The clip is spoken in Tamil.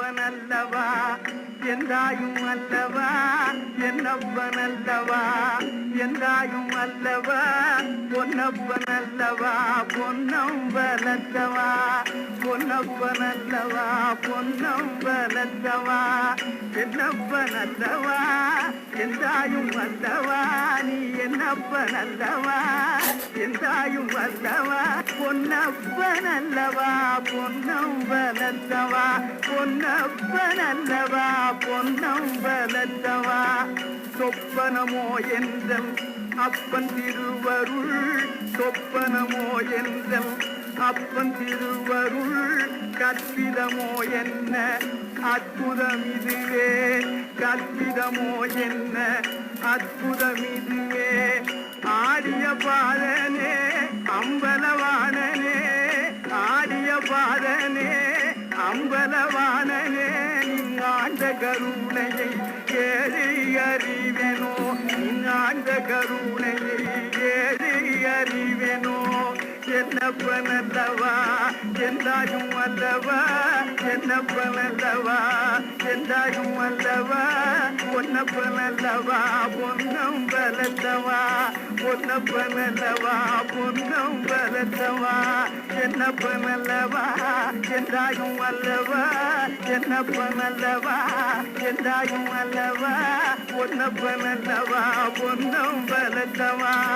என்னப்பன் அல்லவா என்றாயும் அல்லவா? என்னப்பன் அல்லவா என்றாயும் அல்லவா? பொன்னப்பன் அல்லவா பொன்னம்பலத்தவா பொன்னப்பன் அல்லவா பொன்னம்பலத்தவா என்னப்பன் அல்லவா என்றாயும் அல்லவா? நீ என்னப்பனல்லவா என்றாயும் அல்லவா பொன்னப்பனல்லவா பொன்னம் வளர்த்தவா பொன்னப்பனல்லவா பொன்னம் வளர்த்தவா சொப்பனமோ என்றம் அப்பன் திருவருள் சொப்பனமோ என்றம் அப்பன் திருவருள் கற்பிதமோ என்ன? அற்புதம் இதுவே கற்பிதமோ என்ன? அற்புதமிதுவே ஆடிய பாதனே அம்பலவானனே ஆடிய பாதனே அம்பலவானனே ஆண்ட கருணையை ஏறி அறிவெனோ ஆண்ட கருணையை ஏறி அறிவெனோ என்னப்பனல்லவா என்றாயும் அல்லவா என்னப்பனல்லவா என்றாயும் அல்லவா பொன்னப்பனல்லவா பொன்னம் பலத்தவா? பொன்னப்பனல்லவா பொன்னம் பலத்தவா? என்னப்பனல்லவா? என்றாயும் அல்லவா? என்னப்பனல்லவா? என்றாயும் அல்லவா? பொன்னப்பனல்லவா பொன்னம் பலத்தவா?